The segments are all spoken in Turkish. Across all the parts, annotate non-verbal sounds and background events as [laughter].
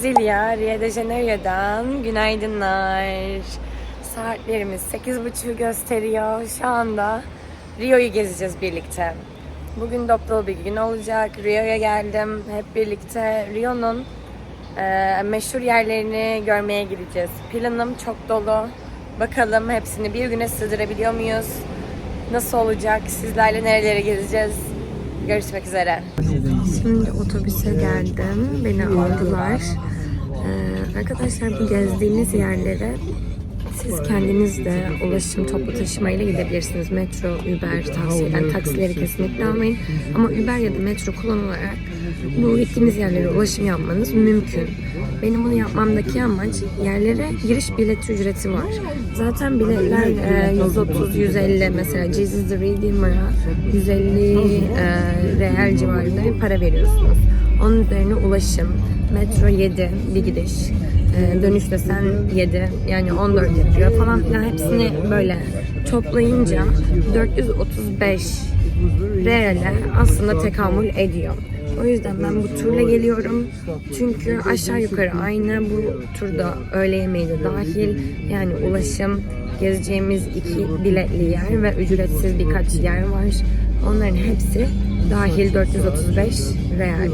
Brezilya, Rio de Janeiro'dan günaydınlar. Saatlerimiz 8.30 gösteriyor. Şu anda Rio'yu gezeceğiz birlikte. Bugün dop dolu bir gün olacak. Rio'ya geldim. Hep birlikte Rio'nun e, meşhur yerlerini görmeye gideceğiz. Planım çok dolu. Bakalım hepsini bir güne sığdırabiliyor muyuz? Nasıl olacak? Sizlerle nerelere gezeceğiz? Görüşmek üzere. Şimdi otobüse geldim. Beni aldılar. Ee, arkadaşlar bu gezdiğiniz yerlere siz kendiniz de ulaşım toplu taşımayla gidebilirsiniz. Metro, Uber tavsiye eden taksileri kesinlikle almayın. Ama Uber ya da metro kullanarak bu gittiğiniz yerlere ulaşım yapmanız mümkün. Benim bunu yapmamdaki amaç yerlere giriş bilet ücreti var. Zaten biletler e, 130-150 mesela Jesus the Redeemer'a 150 e, real civarında para veriyorsunuz. Onun üzerine ulaşım, metro 7 bir gidiş, e, dönüş desen 7 yani 14 yapıyor falan filan hepsini böyle toplayınca 435 reale aslında tekamül ediyor. O yüzden ben bu turla geliyorum. Çünkü aşağı yukarı aynı bu turda öğle yemeği de dahil. Yani ulaşım, gezeceğimiz iki biletli yer ve ücretsiz birkaç yer var. Onların hepsi dahil 435 real.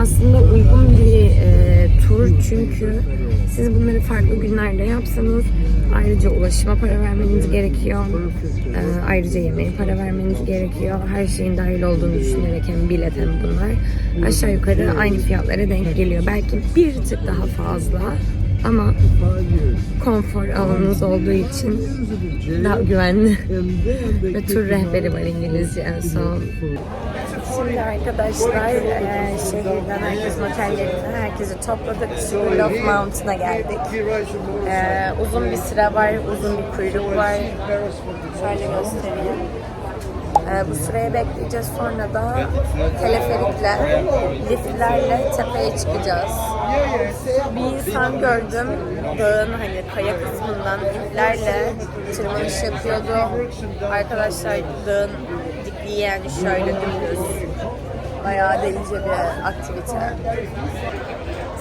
Aslında uygun bir e, tur çünkü siz bunları farklı günlerde yapsanız ayrıca ulaşıma para vermeniz gerekiyor. E, ayrıca yemeğe para vermeniz gerekiyor. Her şeyin dahil olduğunu düşünerek hem bilet hem bunlar aşağı yukarı aynı fiyatlara denk geliyor. Belki bir tık daha fazla ama konfor alanınız olduğu için daha güvenli [laughs] ve tur rehberi var İngilizce en son. Şimdi arkadaşlar eee, şehirden herkesin otellerine herkesi topladık. School of Mountain'a geldik. Eee, uzun bir sıra var, uzun bir kuyruk var. Şöyle göstereyim. Eee, bu sıraya bekleyeceğiz. Sonra da teleferikle, liftlerle tepeye çıkacağız. Bir insan gördüm. Dağın hani kaya kısmından iplerle tırmanış yapıyordu. Arkadaşlar dağın dikliği yani şöyle dümdüz. Bayağı delice bir aktivite.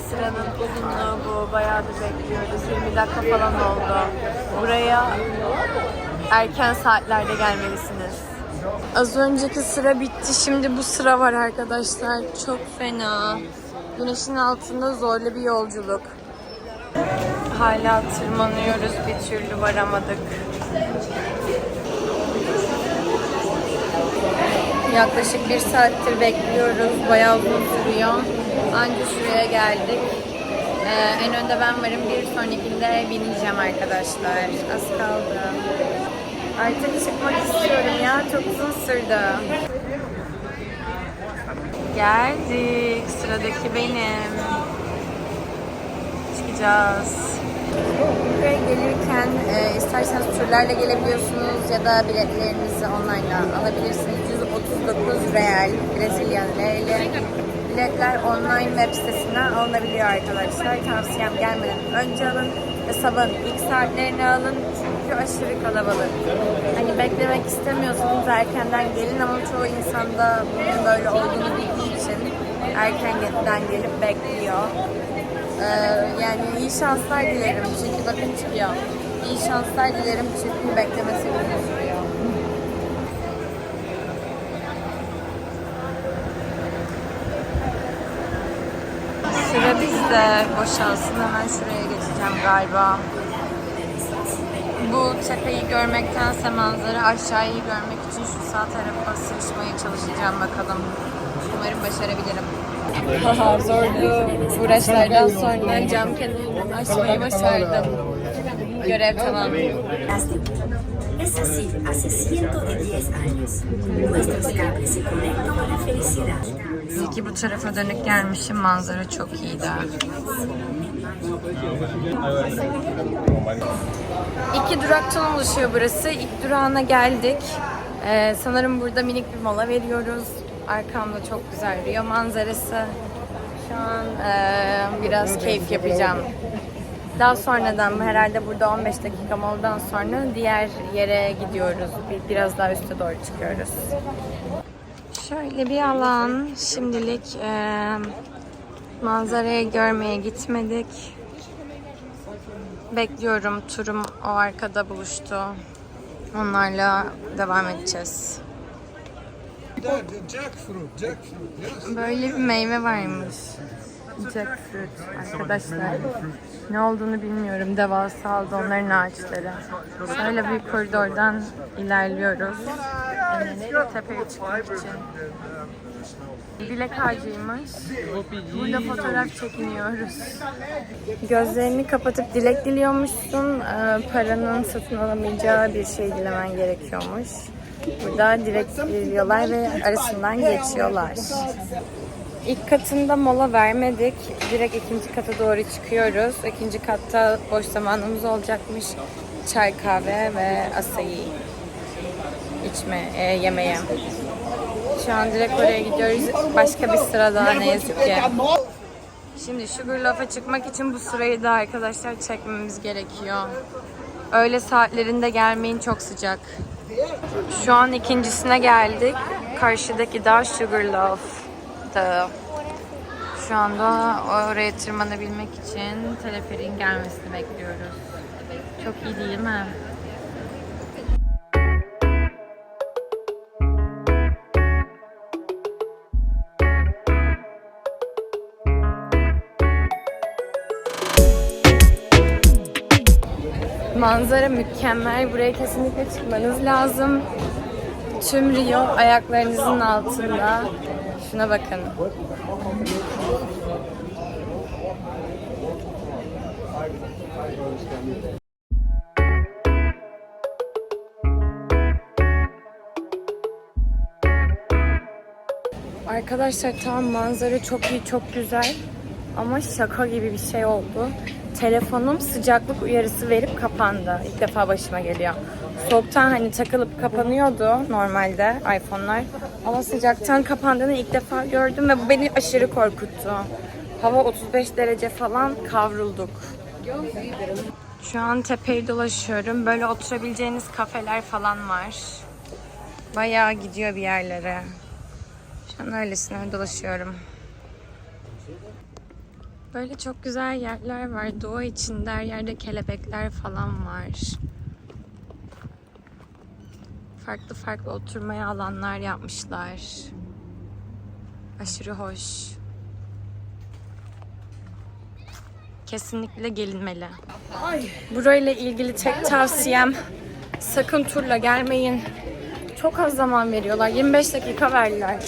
Sıranın uzunluğu bu. Bayağı da bekliyoruz. 20 dakika falan oldu. Buraya erken saatlerde gelmelisiniz. Az önceki sıra bitti. Şimdi bu sıra var arkadaşlar. Çok fena. Güneşin altında zorlu bir yolculuk. Hala tırmanıyoruz. Bir türlü varamadık. Yaklaşık bir saattir bekliyoruz. Bayağı uzun sürüyor. Anca şuraya geldik. Ee, en önde ben varım. Bir sonrakinde bineceğim arkadaşlar. Az kaldı. Artık çıkmak istiyorum ya. Çok uzun sürdü. Geldik. Sıradaki benim. Çıkacağız. Buraya gelirken e, isterseniz turlarla gelebiliyorsunuz ya da biletlerinizi online'la alabilirsiniz. 139 real Brezilyan lirayla. Biletler online web sitesinden alınabiliyor arkadaşlar. Tavsiyem gelmeden önce alın ve sabahın ilk saatlerini alın çünkü aşırı kalabalık. Hani beklemek istemiyorsanız erkenden gelin ama çoğu insan da bunun böyle olduğunu bildiği için erkenden gelip bekliyor. Ee, yani iyi şanslar dilerim çünkü bakın çıkıyor. İyi şanslar dilerim çünkü beklemesi uzun bizde. Boşalsın hemen şuraya geçeceğim galiba. Bu tepeyi görmektense manzara aşağıyı görmek için şu sağ tarafa sıçmaya çalışacağım bakalım. Umarım başarabilirim. Haha [laughs] zorlu uğraşlardan sonra cam kenarını aşmayı başardım. Görev tamam. Es así hace 110 años. Nuestros cables se conectan ki bu tarafa dönük gelmişim. Manzara çok iyiydi. İki duraktan oluşuyor burası. İlk durağına geldik. Ee, sanırım burada minik bir mola veriyoruz. Arkamda çok güzel Rio manzarası. Şu an ee, biraz keyif yapacağım. Daha sonradan herhalde burada 15 dakika moladan sonra diğer yere gidiyoruz. Bir- Biraz daha üste doğru çıkıyoruz. Şöyle bir alan. Şimdilik eee manzarayı görmeye gitmedik. Bekliyorum. Turum o arkada buluştu. Onlarla devam edeceğiz. Böyle bir meyve varmış. Jackfruit arkadaşlar. Ne olduğunu bilmiyorum. Devasa onların ağaçları. Şöyle bir koridordan ilerliyoruz. Tepeye çıkmak için. Dilek ağacıymış. Burada fotoğraf çekiniyoruz. Gözlerini kapatıp dilek diliyormuşsun. Ee, paranın satın alamayacağı bir şey dilemen gerekiyormuş. Burada dilek diliyorlar ve arasından geçiyorlar. İlk katında mola vermedik. Direkt ikinci kata doğru çıkıyoruz. İkinci katta boş zamanımız olacakmış. Çay, kahve ve asayı içme, e, yemeye. Şu an direkt oraya gidiyoruz. Başka bir sıra daha ne yazık ki. Şimdi Sugarloaf'a çıkmak için bu sırayı da arkadaşlar çekmemiz gerekiyor. Öğle saatlerinde gelmeyin çok sıcak. Şu an ikincisine geldik. Karşıdaki dağ Sugarloaf Dağı. Şu anda oraya tırmanabilmek için teleferin gelmesini bekliyoruz. Çok iyi değil mi? Manzara mükemmel. Buraya kesinlikle çıkmanız lazım. Tüm Rio ayaklarınızın altında. Şuna bakın. Arkadaşlar tam manzara çok iyi, çok güzel. Ama şaka gibi bir şey oldu. Telefonum sıcaklık uyarısı verip kapandı. İlk defa başıma geliyor. Soğuktan hani takılıp kapanıyordu normalde iPhone'lar. Ama sıcaktan kapandığını ilk defa gördüm ve bu beni aşırı korkuttu. Hava 35 derece falan kavrulduk. Şu an tepeyi dolaşıyorum. Böyle oturabileceğiniz kafeler falan var. Bayağı gidiyor bir yerlere. Şu an öylesine dolaşıyorum. Böyle çok güzel yerler var. Doğa içinde her yerde kelebekler falan var. Farklı farklı oturmaya alanlar yapmışlar. Aşırı hoş. Kesinlikle gelinmeli. Burayla ilgili tek tavsiyem sakın turla gelmeyin. Çok az zaman veriyorlar. 25 dakika verdiler.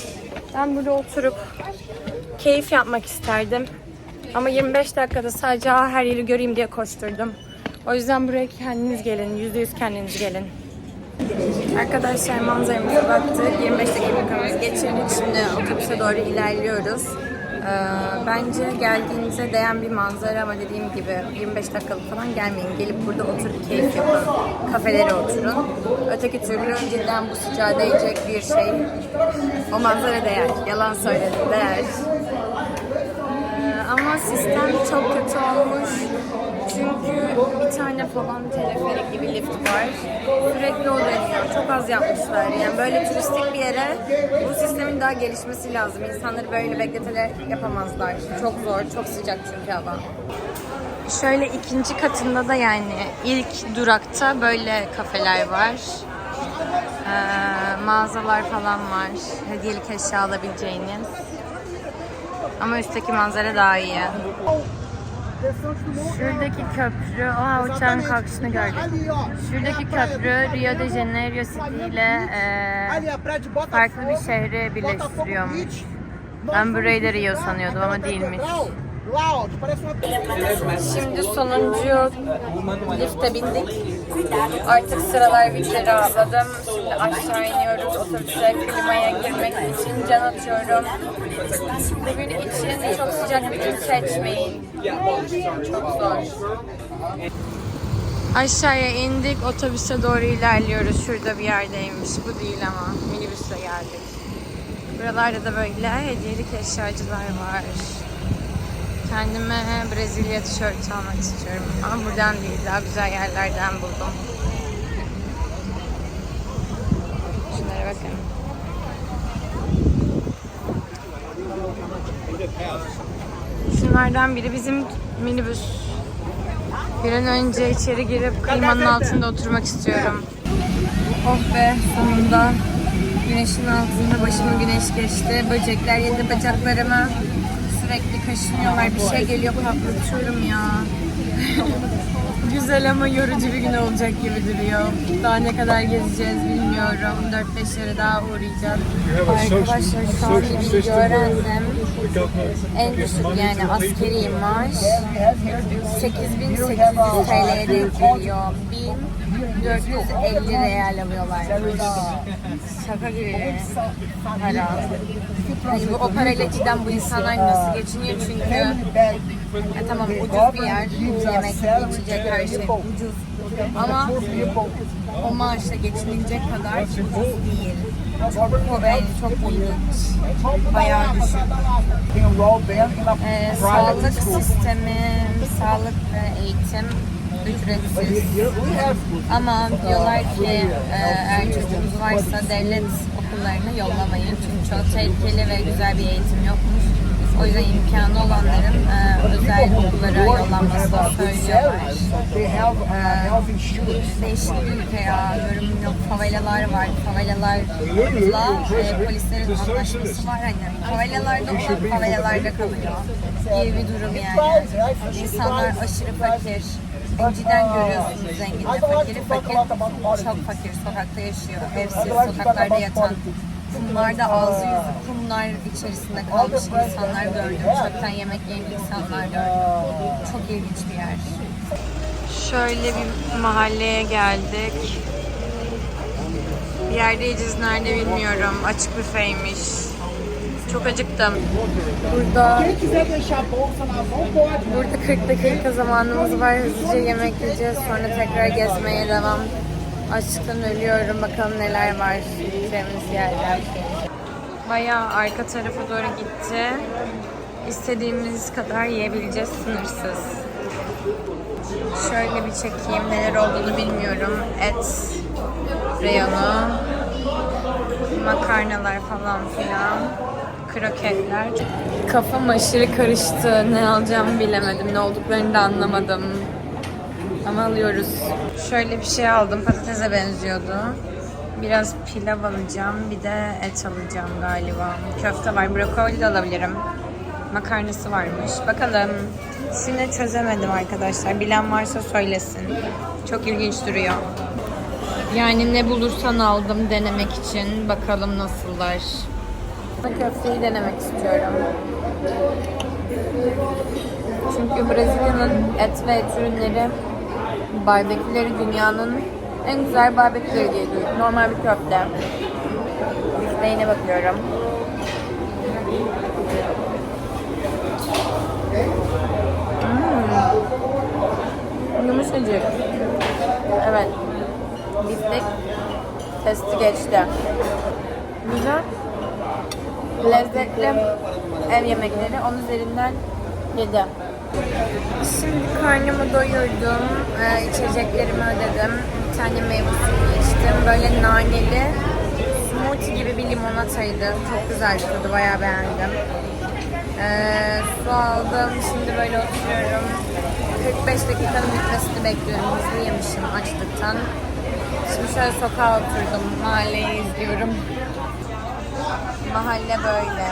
Ben burada oturup keyif yapmak isterdim. Ama 25 dakikada sadece "Aa, her yeri göreyim diye koşturdum. O yüzden buraya kendiniz gelin. %100 kendiniz gelin. Arkadaşlar manzaramıza baktık. 25 dakikamız geçirdik. Şimdi otobüse doğru ilerliyoruz. Ee, bence geldiğinize değen bir manzara ama dediğim gibi 25 dakikalık falan gelmeyin. Gelip burada oturup keyif yapın. Kafelere oturun. Öteki türlü cidden bu sıcağa değecek bir şey. O manzara değer. Yalan söyledim. Değer. Ee, ama sistem çok kötü olmuş. Çünkü bir tane falan teleferik gibi lift var. Sürekli o. Çok az yapmışlar. Yani böyle turistik bir yere bu sistemin daha gelişmesi lazım. İnsanları böyle bekleteler yapamazlar. Çok zor, çok sıcak çünkü hava. Şöyle ikinci katında da yani ilk durakta böyle kafeler var. Ee, mağazalar falan var. Hediyelik eşya alabileceğiniz. Ama üstteki manzara daha iyi. Şuradaki köprü, aa uçağın kalkışını gördük. Şuradaki köprü Rio de Janeiro City ile e, farklı bir şehri birleştiriyormuş. Ben burayı da Rio sanıyordum ama değilmiş. Şimdi sonuncu lifte bindik. Artık sıralar bitti rahatladım. Şimdi aşağı iniyoruz otobüse klimaya girmek için can atıyorum. Bugün için çok sıcak bir gün seçmeyin. Çok zor. Aşağıya indik otobüse doğru ilerliyoruz. Şurada bir yerdeymiş. Bu değil ama minibüsle geldik. Buralarda da böyle hediyelik eşyacılar var. Kendime Brezilya tişörtü almak istiyorum. Ama buradan değil, daha güzel yerlerden buldum. Şunlara bakın. Şunlardan biri bizim minibüs. Bir an önce içeri girip klimanın altında oturmak istiyorum. Oh be sonunda güneşin altında başımı güneş geçti. Böcekler yedi bacaklarımı. Sürekli kaşınıyorlar. Bir şey geliyor patlatıyorum ya. Güzel ama yorucu bir gün olacak gibi duruyor. Daha ne kadar gezeceğiz bilmiyorum. 4-5 yere daha uğrayacağız. Arkadaşlar şu an öğrendim. En düşük yani askeri maaş 8800 TL'ye denk geliyor. 1450 real alıyorlarmış. Şaka gibi para. Hani bu o parayla cidden bu insanlar nasıl geçiniyor çünkü ya tamam ucuz bir yer, yemek, içecek her şey ucuz. Ama o maaşla geçinilecek kadar ucuz değil. O ben çok ilginç. Bayağı düşük. Ee, sağlık sistemi, sağlık ve eğitim ücretsiz. Ama diyorlar ki e, eğer çocuğunuz varsa devlet okullarına yollamayın. Çünkü çok tehlikeli ve güzel bir eğitim yokmuş. O yüzden imkanı olanların e, özel okullara yollanmasını söylüyorlar. Ee, değişik bir ülke ya. Yorum yok. Favelalar var. Favelalarla e, polislerin anlaşması var. Hani favelalarda olan favelalarda kalıyor. Gibi bir durum yani. İnsanlar aşırı fakir. Önceden görüyorsunuz zengini, fakiri. Fakir çok fakir. Sokakta yaşıyor. Evsiz, sokaklarda yatan. Kumlarda ağzı yüzü kumlar içerisinde kalmış insanlar gördüm. Çöpten yemek yiyen insanlar gördüm. Çok ilginç bir yer. Şöyle bir mahalleye geldik. Bir yerde yiyeceğiz nerede bilmiyorum. Açık büfeymiş. Çok acıktım. Burada Burada 40 dakika zamanımız var. Hızlıca yemek yiyeceğiz. Sonra tekrar gezmeye devam. Açlıktan ölüyorum. Bakalım neler var gideceğimiz yerde. Bayağı arka tarafa doğru gitti. İstediğimiz kadar yiyebileceğiz sınırsız. Şöyle bir çekeyim. Neler olduğunu bilmiyorum. Et reyonu, makarnalar falan filan, kroketler. Kafam aşırı karıştı. Ne alacağımı bilemedim. Ne olduklarını da anlamadım. Ama alıyoruz. Şöyle bir şey aldım. Patatese benziyordu. Biraz pilav alacağım. Bir de et alacağım galiba. Köfte var. Brokoli de alabilirim. Makarnası varmış. Bakalım. Şimdi çözemedim arkadaşlar. Bilen varsa söylesin. Çok ilginç duruyor. Yani ne bulursan aldım denemek için. Bakalım nasıllar. Köfteyi denemek istiyorum. Çünkü Brezilya'nın et ve et ürünleri barbeküleri dünyanın en güzel barbeküleri diye. Normal bir köfte. Bifteğine bakıyorum. Hmm. Yumuşacık. Evet. Biftek testi geçti. Güzel. Lezzetli ev yemekleri. Onun üzerinden 7. Şimdi karnımı doyurdum. Ee, içeceklerimi ödedim. Bir tane meyve suyu içtim. Böyle naneli smoothie gibi bir limonataydı. Çok güzeldi tadı. Bayağı beğendim. Ee, su aldım. Şimdi böyle oturuyorum. 45 dakikanın bitmesini bekliyorum. Hızlı yemişim açlıktan. Şimdi şöyle sokağa oturdum. Mahalleyi izliyorum. Mahalle böyle.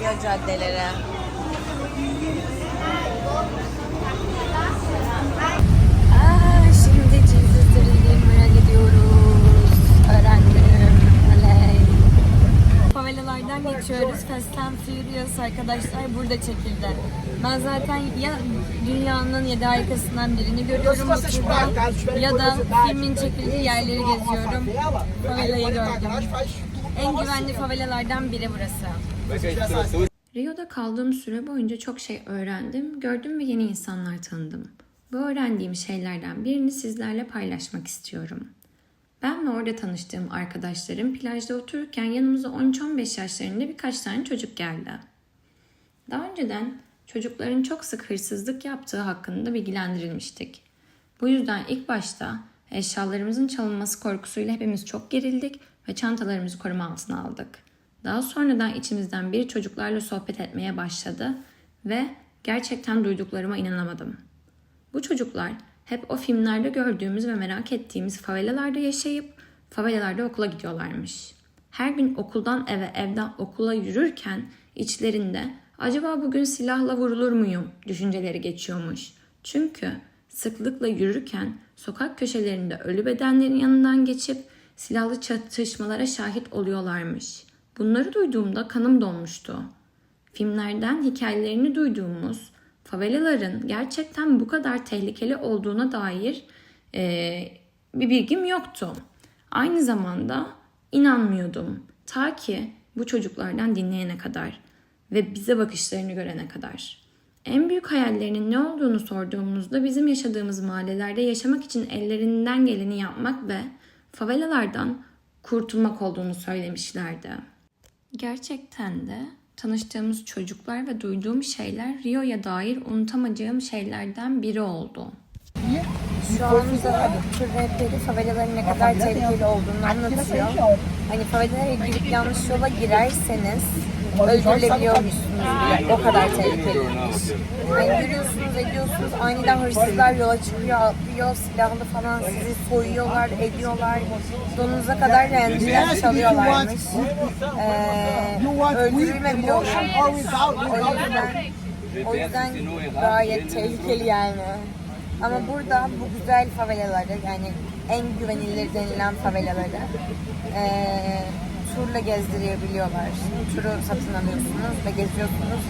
Rio caddeleri. Aa, şimdi Jesus Redeemer'a gidiyoruz. Öğrendim. Oley. Favelalardan geçiyoruz. Fast and Furious arkadaşlar burada çekildi. Ben zaten ya dünyanın yedi harikasından birini görüyorum YouTube'da ya da filmin çekildiği yerleri geziyorum. Favelayı gördüm. En güvenli favelalardan biri burası. Rio'da kaldığım süre boyunca çok şey öğrendim, gördüm ve yeni insanlar tanıdım. Bu öğrendiğim şeylerden birini sizlerle paylaşmak istiyorum. Ben ve orada tanıştığım arkadaşlarım plajda otururken yanımıza 13-15 yaşlarında birkaç tane çocuk geldi. Daha önceden çocukların çok sık hırsızlık yaptığı hakkında bilgilendirilmiştik. Bu yüzden ilk başta eşyalarımızın çalınması korkusuyla hepimiz çok gerildik ve çantalarımızı koruma altına aldık. Daha sonradan içimizden biri çocuklarla sohbet etmeye başladı ve Gerçekten duyduklarıma inanamadım. Bu çocuklar hep o filmlerde gördüğümüz ve merak ettiğimiz favelalarda yaşayıp favelalarda okula gidiyorlarmış. Her gün okuldan eve, evden okula yürürken içlerinde acaba bugün silahla vurulur muyum düşünceleri geçiyormuş. Çünkü sıklıkla yürürken sokak köşelerinde ölü bedenlerin yanından geçip silahlı çatışmalara şahit oluyorlarmış. Bunları duyduğumda kanım donmuştu. Filmlerden hikayelerini duyduğumuz favelaların gerçekten bu kadar tehlikeli olduğuna dair eee, bir bilgim yoktu. Aynı zamanda inanmıyordum. Ta ki bu çocuklardan dinleyene kadar ve bize bakışlarını görene kadar. En büyük hayallerinin ne olduğunu sorduğumuzda bizim yaşadığımız mahallelerde yaşamak için ellerinden geleni yapmak ve favelalardan kurtulmak olduğunu söylemişlerdi. Gerçekten de tanıştığımız çocuklar ve duyduğum şeyler Rio'ya dair unutamayacağım şeylerden biri oldu. Şu anda tur rehberi favelaların ne kadar tehlikeli olduğunu anlatıyor. Hani favelaya girip yanlış yola girerseniz öldürülebiliyormuşsunuz bile. O kadar tehlikeliymiş. Hani yürüyorsunuz, ediyorsunuz, aniden hırsızlar yola çıkıyor, atlıyor, silahlı falan sizi soyuyorlar, ediyorlar. Donunuza kadar rendiler çalıyorlarmış. Ee, öldürülmebiliyorlarmış. O yüzden, o yüzden gayet tehlikeli yani. Ama burada bu güzel favelaları yani en güvenilir denilen favelaları eee turla gezdirebiliyorlar. Turu satın alıyorsunuz ve geziyorsunuz.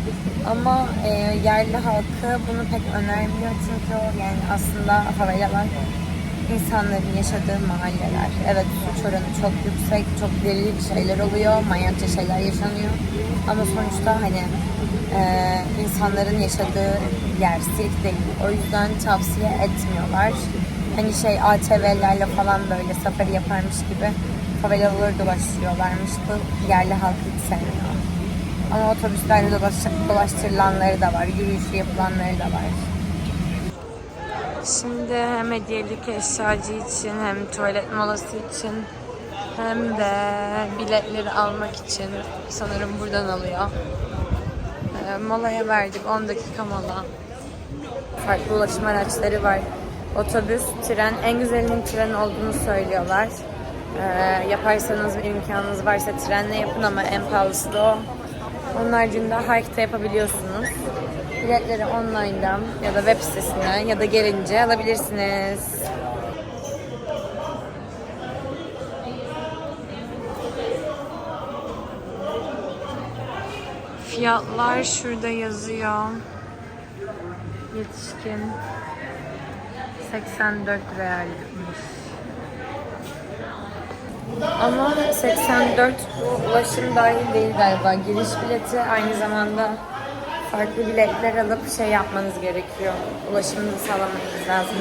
Ama eee, yerli halkı bunu pek önermiyor çünkü yani aslında favelalar insanların yaşadığı mahalleler. Evet suç oranı çok yüksek, çok deli şeyler oluyor, manyakça şeyler yaşanıyor. Ama sonuçta hani e, insanların yaşadığı yer sirk değil. O yüzden tavsiye etmiyorlar. Hani şey ATV'lerle falan böyle safari yaparmış gibi favelaları dolaştırıyorlarmış. Bu yerli halk hiç sevmiyor. Ama otobüslerde dolaş, dolaştırılanları da var, yürüyüşü yapılanları da var. Şimdi hem hediyelik eşyacı için hem tuvalet molası için hem de biletleri almak için sanırım buradan alıyor. Ee, molaya verdik 10 dakika mola. Farklı ulaşım araçları var. Otobüs, tren, en güzelinin tren olduğunu söylüyorlar. Ee, yaparsanız imkanınız varsa trenle yapın ama en pahalısı da o. Onun haricinde hike de yapabiliyorsunuz. Biletleri online'dan ya da web sitesinden ya da gelince alabilirsiniz. Fiyatlar şurada yazıyor. Yetişkin 84 realmiş. Ama 84 bu ulaşım dahil değil galiba. Giriş bileti aynı zamanda farklı biletler alıp şey yapmanız gerekiyor. Ulaşımını sağlamanız lazım.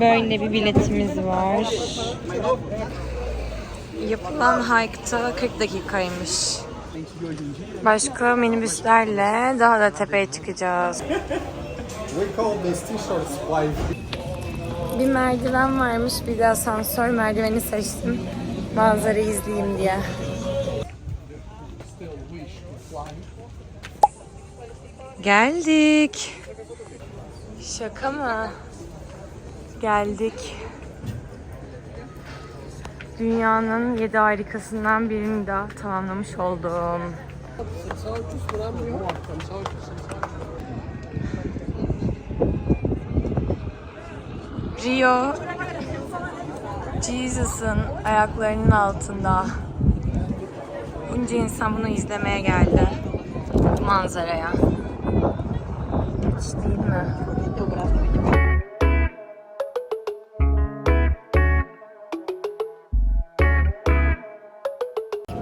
Böyle bir biletimiz var. Yapılan hike'ta 40 dakikaymış. Başka minibüslerle daha da tepeye çıkacağız. Bir merdiven varmış, bir de asansör merdiveni seçtim. Manzarayı izleyeyim diye. Geldik. Şaka mı? Geldik. Dünyanın yedi harikasından birini daha tamamlamış oldum. Rio Jesus'ın ayaklarının altında. Bunca insan bunu izlemeye geldi. Bu manzaraya. Hiç değil mi?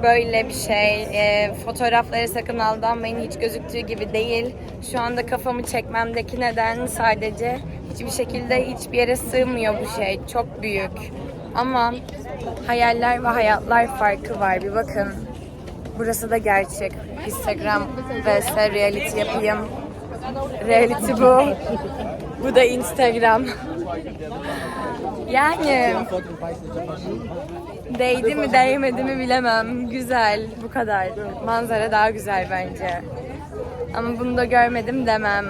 Böyle bir şey. E, fotoğrafları sakın aldanmayın. Hiç gözüktüğü gibi değil. Şu anda kafamı çekmemdeki neden sadece hiçbir şekilde hiçbir yere sığmıyor bu şey. Çok büyük. Ama hayaller ve hayatlar farkı var. Bir bakın. Burası da gerçek. Instagram vs reality yapayım. Reality bu. Bu da Instagram. Yani değdi mi değmedi mi bilemem. Güzel. Bu kadar. Manzara daha güzel bence. Ama bunu da görmedim demem.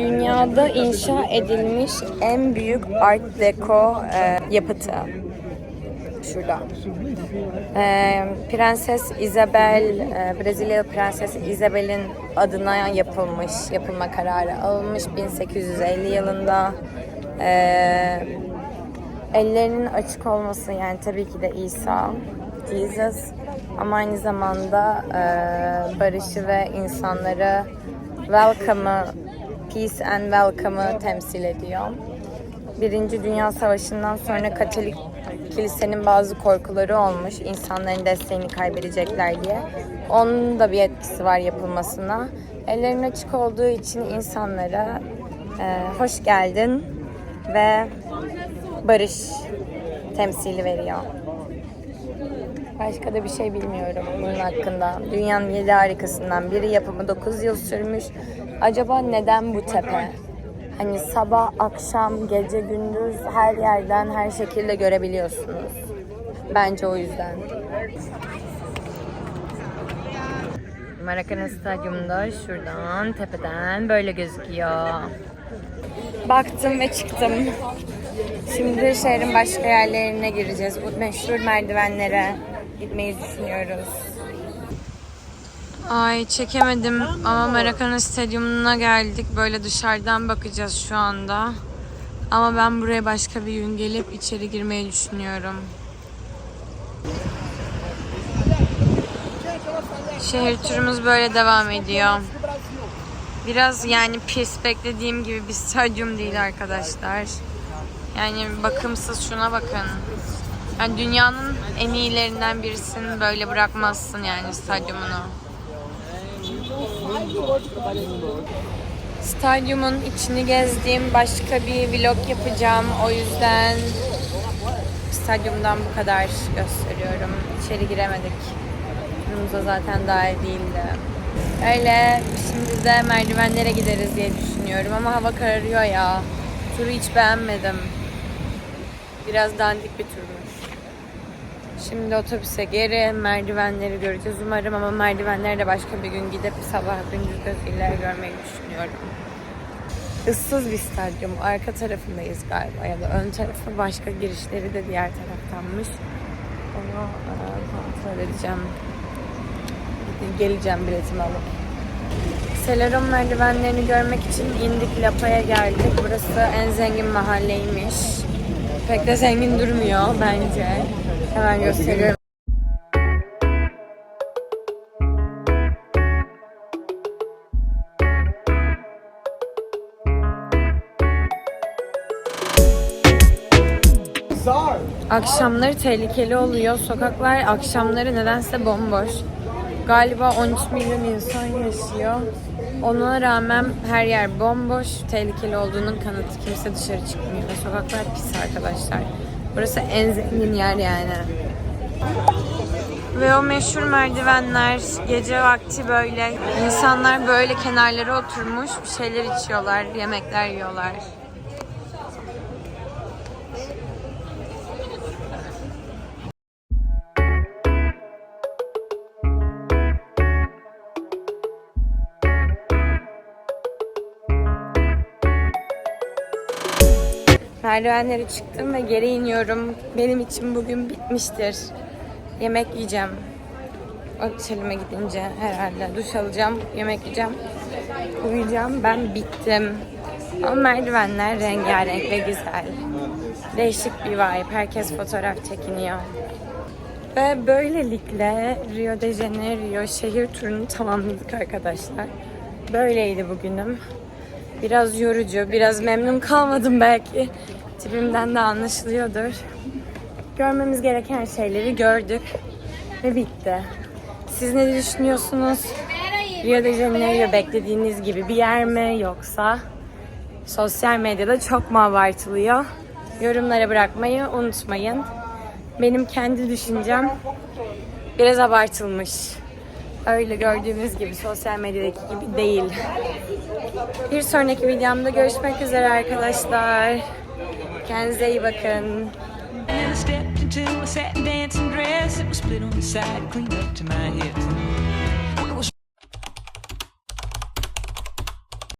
Dünyada inşa edilmiş en büyük Art Deco e, yapıtı. Şurada. E, Prenses Isabel, e, Brezilya Prensesi Isabel'in adına yapılmış, yapılma kararı alınmış 1850 yılında. E, ellerinin açık olması yani tabii ki de İsa, Jesus ama aynı zamanda e, barışı ve insanları welcome'ı, peace and welcome'ı temsil ediyor. Birinci Dünya Savaşı'ndan sonra Katolik kilisenin bazı korkuları olmuş. insanların desteğini kaybedecekler diye. Onun da bir etkisi var yapılmasına. Ellerin açık olduğu için insanlara e, hoş geldin ve barış temsili veriyor. Başka da bir şey bilmiyorum bunun hakkında. Dünyanın yedi harikasından biri yapımı 9 yıl sürmüş. Acaba neden bu tepe? Hani sabah, akşam, gece, gündüz her yerden her şekilde görebiliyorsunuz. Bence o yüzden. Maracanã Stadyumunda şuradan tepeden böyle gözüküyor. Baktım ve çıktım. Şimdi şehrin başka yerlerine gireceğiz. Bu meşhur merdivenlere gitmeyi düşünüyoruz. Ay çekemedim ama Maracanã Stadyumu'na geldik. Böyle dışarıdan bakacağız şu anda. Ama ben buraya başka bir gün gelip içeri girmeyi düşünüyorum. Şehir turumuz böyle devam ediyor. Biraz yani pis beklediğim gibi bir stadyum değil arkadaşlar. Yani bakımsız şuna bakın. Yani dünyanın en iyilerinden birisini böyle bırakmazsın yani stadyumunu. Stadyumun içini gezdiğim başka bir vlog yapacağım. O yüzden stadyumdan bu kadar gösteriyorum. İçeri giremedik. Turumuza zaten dahil değildi. Öyle şimdi de merdivenlere gideriz diye düşünüyorum ama hava kararıyor ya. Turu hiç beğenmedim. Biraz dandik bir turmuş. Şimdi otobüse geri merdivenleri göreceğiz umarım ama merdivenlere başka bir gün gidip sabah gündüz gözüyle görmeyi düşünüyorum. Issız bir stadyum. Arka tarafındayız galiba ya da ön tarafı başka girişleri de diğer taraftanmış. Onu e, kontrol edeceğim. Geleceğim biletimi alıp. Selaron merdivenlerini görmek için indik Lapa'ya geldik. Burası en zengin mahalleymiş. Pek de zengin durmuyor bence. Hemen gösteriyorum. Akşamları tehlikeli oluyor. Sokaklar akşamları nedense bomboş. Galiba 13 milyon insan yaşıyor. Ona rağmen her yer bomboş. Tehlikeli olduğunun kanıtı. Kimse dışarı çıkmıyor. Sokaklar pis arkadaşlar. Burası en zengin yer yani. Ve o meşhur merdivenler gece vakti böyle insanlar böyle kenarlara oturmuş bir şeyler içiyorlar, yemekler yiyorlar. Merdivenleri çıktım ve geri iniyorum. Benim için bugün bitmiştir. Yemek yiyeceğim. Otelime gidince herhalde duş alacağım, yemek yiyeceğim, uyuyacağım. Ben bittim. Ama merdivenler rengarenk ve güzel. Değişik bir vibe. Herkes fotoğraf çekiniyor. Ve böylelikle Rio de Janeiro şehir turunu tamamladık arkadaşlar. Böyleydi bugünüm. Biraz yorucu, biraz memnun kalmadım belki. Tipimden de anlaşılıyordur. Görmemiz gereken şeyleri gördük ve bitti. Siz ne düşünüyorsunuz? Rio de Janeiro beklediğiniz gibi bir yer mi yoksa sosyal medyada çok mu abartılıyor? Yorumlara bırakmayı unutmayın. Benim kendi düşüncem biraz abartılmış. Öyle gördüğünüz gibi sosyal medyadaki gibi değil. Bir sonraki videomda görüşmek üzere arkadaşlar. Kendinize iyi bakın. step into a satin dancing dress. It was split on the side, cleaned up to my hips.